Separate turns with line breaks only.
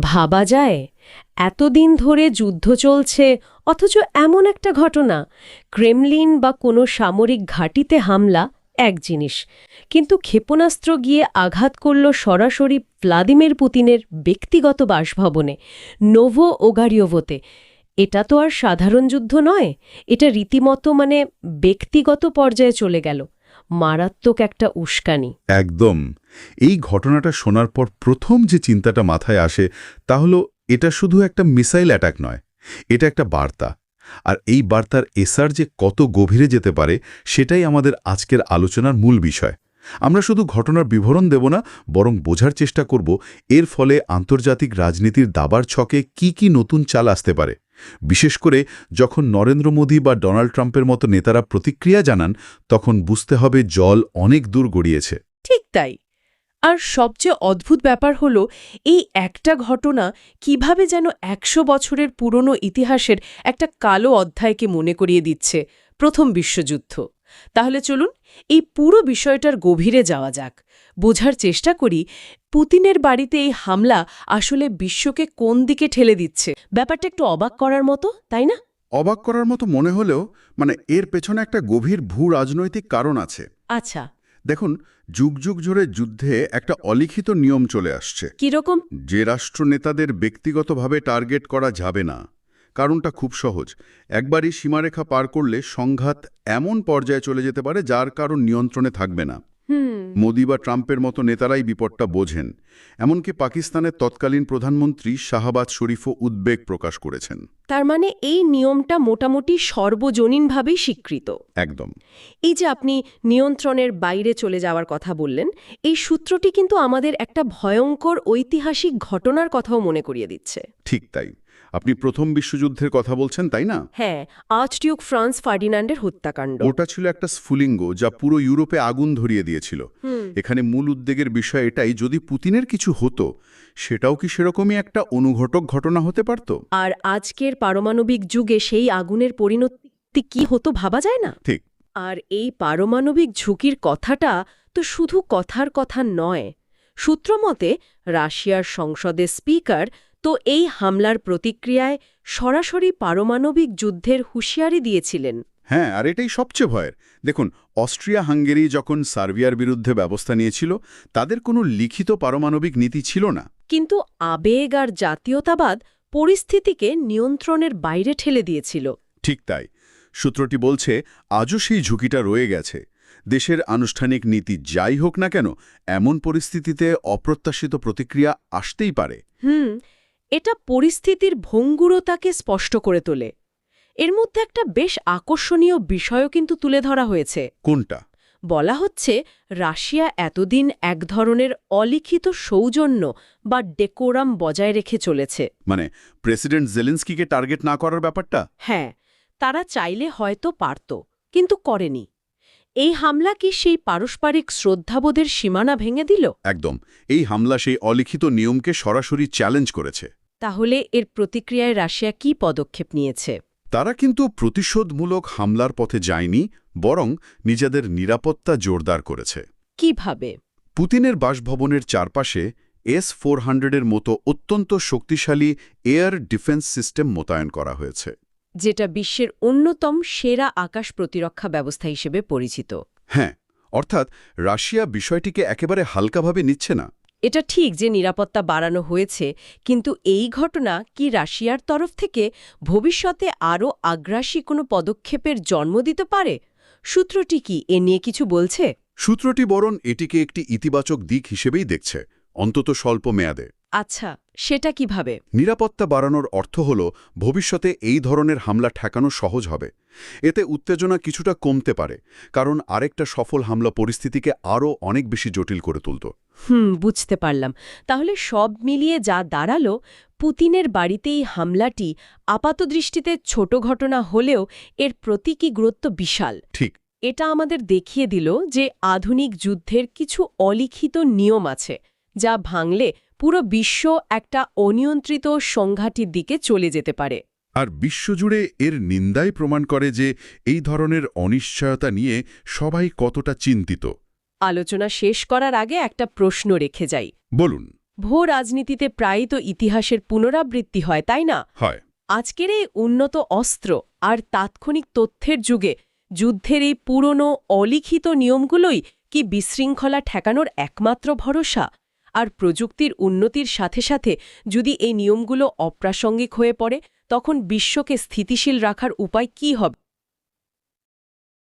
ভাবা যায়? এতদিন ধরে যুদ্ধ চলছে, অথচ এমন একটা ঘটনা। ক্রেমলিন বা কোনো সামরিক ঘাঁটিতে হামলা, এক জিনিস। কিন্তু ক্ষেপণাস্ত্র গিয়ে আঘাত করল সরাসরি ভ্লাদিমির পুতিনের ব্যক্তিগত বাসভবনে, নোভো ওগারিওভোতে। এটা তো আর সাধারণ যুদ্ধ নয়, এটা রীতিমতো মানে ব্যক্তিগত পর্যায়ে চলে গেল। মারাত্মক একটা উস্কানি।
একদম। এই ঘটনাটা শোনার পর প্রথম যে চিন্তাটা মাথায় আসে, তা হলো এটা শুধু একটা মিসাইল অ্যাটাক নয়, এটা একটা বার্তা। আর এই বার্তার এসার যে কত গভীরে যেতে পারে, সেটাই আমাদের আজকের আলোচনার মূল বিষয়। আমরা শুধু ঘটনার বিবরণ দেব না, বরং বোঝার চেষ্টা করব, এর ফলে আন্তর্জাতিক রাজনীতির দাবার ছকে কি কি নতুন চাল আসতে পারে। বিশেষ করে যখন নরেন্দ্র মোদী বা ডোনাল্ড ট্রাম্পের মতো নেতারা প্রতিক্রিয়া জানান, তখন বুঝতে হবে জল অনেক দূর গড়িয়েছে।
ঠিক তাই। আর সবচেয়ে অদ্ভুত ব্যাপার হল, এই একটা ঘটনা কীভাবে যেন একশো বছরের পুরনো ইতিহাসের একটা কালো অধ্যায়কে মনে করিয়ে দিচ্ছে প্রথম বিশ্বযুদ্ধ। তাহলে চলুন এই পুরো বিষয়টার গভীরে যাওয়া যাক। বোঝার চেষ্টা করি পুতিনের বাড়িতে এই হামলা আসলে বিশ্বকে কোন দিকে ঠেলে দিচ্ছে? ব্যাপারটা একটু অবাক করার মতো তাই না?
অবাক করার মতো মনে হলেও মানে এর পেছনে একটা গভীর ভূ রাজনৈতিক কারণ আছে।
আচ্ছা।
দেখুন যুগ যুগ ধরে যুদ্ধে একটা অলিখিত নিয়ম চলে আসছে।
কীরকম?
যে রাষ্ট্রনেতাদের ব্যক্তিগতভাবে টার্গেট করা যাবে না। কারণটা খুব সহজ। একবারই সীমারেখা পার করলে সংঘাত এমন পর্যায়ে চলে যেতে পারে যার কারণ নিয়ন্ত্রণে থাকবে না। মোদি বা ট্রাম্পের মতো নেতারাই বিপদটা বোঝেন। এমনকি পাকিস্তানের তৎকালীন প্রধানমন্ত্রী শাহবাজ শরীফও উদ্বেগ প্রকাশ করেছেন।
তার মানে এই নিয়মটা মোটামুটি সর্বজনীনভাবেই স্বীকৃত।
একদম।
এই যে আপনি নিয়ন্ত্রণের বাইরে চলে যাওয়ার কথা বললেন এই সূত্রটি কিন্তু আমাদের একটা ভয়ঙ্কর ঐতিহাসিক ঘটনার কথাও মনে করিয়ে দিচ্ছে।
ঠিক তাই। আপনি প্রথম বিশ্বযুদ্ধের কথা বলছেন তাই না?
হ্যাঁ আর্চডিউক ফ্রান্স ফার্ডিনান্ডের হত্যাকাণ্ড।
ওটা ছিল একটা স্ফুলিঙ্গ যা পুরো ইউরোপে আগুন ধরিয়ে দিয়েছিল। এখানে মূল উদ্বেগের বিষয় এটাই যদি পুতিনের কিছু হতো সেটাও কি সেরকমই একটা অনুঘটক ঘটনা হতে পারত?
আর আজকের পারমাণবিক যুগে সেই আগুনের পরিণতি কি হতো ভাবা যায় না?
ঠিক।
আর এই পারমাণবিক ঝুঁকির কথাটা তো শুধু কথার কথা নয়। সূত্রমতে রাশিয়ার সংসদের স্পিকার তো এই হামলার প্রতিক্রিয়ায় সরাসরি পারমাণবিক যুদ্ধের হুঁশিয়ারি দিয়েছিলেন।
হ্যাঁ আর এটাই সবচেয়ে ভয়ের। দেখুন অস্ট্রিয়া হাঙ্গেরি যখন সার্বিয়ার বিরুদ্ধে ব্যবস্থা নিয়েছিল তাদের কোনো লিখিত পারমাণবিক নীতি ছিল না।
কিন্তু আবেগ আর জাতীয়তাবাদ পরিস্থিতিকে নিয়ন্ত্রণের বাইরে ঠেলে দিয়েছিল।
ঠিক তাই। সূত্রটি বলছে আজও সেই ঝুঁকিটা রয়ে গেছে। দেশের আনুষ্ঠানিক নীতি যাই হোক না কেন এমন পরিস্থিতিতে অপ্রত্যাশিত প্রতিক্রিয়া আসতেই পারে।
হুম এটা পরিস্থিতির ভঙ্গুরতাকে স্পষ্ট করে তোলে। এর মধ্যে একটা বেশ আকর্ষণীয় বিষয়ও কিন্তু তুলে ধরা হয়েছে।
কোনটা?
বলা হচ্ছে রাশিয়া এতদিন এক ধরনের অলিখিত সৌজন্য বা ডেকোরাম বজায় রেখে চলেছে।
মানে প্রেসিডেন্ট জেলেন্সকিকে টার্গেট না করার ব্যাপারটা?
হ্যাঁ তারা চাইলে হয়তো পারত কিন্তু করেনি। এই হামলা কি সেই পারস্পরিক শ্রদ্ধাবোধের সীমানা ভেঙে দিল?
একদম এই হামলা সেই অলিখিত নিয়মকে সরাসরি চ্যালেঞ্জ করেছে।
তাহলে এর প্রতিক্রিয়ায় রাশিয়া কি পদক্ষেপ নিয়েছে?
তারা কিন্তু প্রতিশোধমূলক হামলার পথে যায়নি বরং নিজেদের নিরাপত্তা জোরদার করেছে।
কীভাবে?
পুতিনের বাসভবনের চারপাশে এস ফোর হান্ড্রেডের মতো অত্যন্ত শক্তিশালী এয়ার ডিফেন্স সিস্টেম মোতায়েন করা হয়েছে।
যেটা বিশ্বের অন্যতম সেরা আকাশ প্রতিরক্ষা ব্যবস্থা হিসেবে পরিচিত।
হ্যাঁ অর্থাৎ রাশিয়া বিষয়টিকে একেবারে হালকাভাবে নিচ্ছে না।
এটা ঠিক যে নিরাপত্তা বাড়ানো হয়েছে, কিন্তু এই ঘটনা কি রাশিয়ার তরফ থেকে ভবিষ্যতে আরও আগ্রাসী কোনো পদক্ষেপের জন্ম দিতে পারে? সূত্রটি কি এ নিয়ে কিছু বলছে?
সূত্রটি বরণ এটিকে একটি ইতিবাচক দিক হিসেবেই দেখছে। অন্তত স্বল্প মেয়াদে।
আচ্ছা সেটা কীভাবে?
নিরাপত্তা বাড়ানোর অর্থ হল ভবিষ্যতে এই ধরনের হামলা ঠেকানো সহজ হবে। এতে উত্তেজনা কিছুটা কমতে পারে কারণ আরেকটা সফল হামলা পরিস্থিতিকে আরও অনেক বেশি জটিল করে তুলত।
হুম বুঝতে পারলাম। তাহলে সব মিলিয়ে যা দাঁড়াল পুতিনের বাড়িতেই হামলাটি আপাতদৃষ্টিতে ছোট ঘটনা হলেও এর প্রতীকী গুরুত্ব বিশাল।
ঠিক।
এটা আমাদের দেখিয়ে দিল যে আধুনিক যুদ্ধের কিছু অলিখিত নিয়ম আছে। যা ভাঙলে পুরো বিশ্ব একটা অনিয়ন্ত্রিত সংঘাটির দিকে চলে যেতে পারে।
আর বিশ্বজুড়ে এর নিন্দাই প্রমাণ করে যে এই ধরনের অনিশ্চয়তা নিয়ে সবাই কতটা চিন্তিত।
আলোচনা শেষ করার আগে একটা প্রশ্ন রেখে যাই।
বলুন।
ভূ রাজনীতিতে প্রায়ই তো ইতিহাসের পুনরাবৃত্তি হয় তাই না?
হয়।
আজকের এই উন্নত অস্ত্র আর তাৎক্ষণিক তথ্যের যুগে যুদ্ধের এই পুরনো অলিখিত নিয়মগুলোই কি বিশৃঙ্খলা ঠেকানোর একমাত্র ভরসা? আর প্রযুক্তির উন্নতির সাথে সাথে যদি এই নিয়মগুলো অপ্রাসঙ্গিক হয়ে পড়ে, তখন বিশ্বকে স্থিতিশীল রাখার উপায় কি হবে?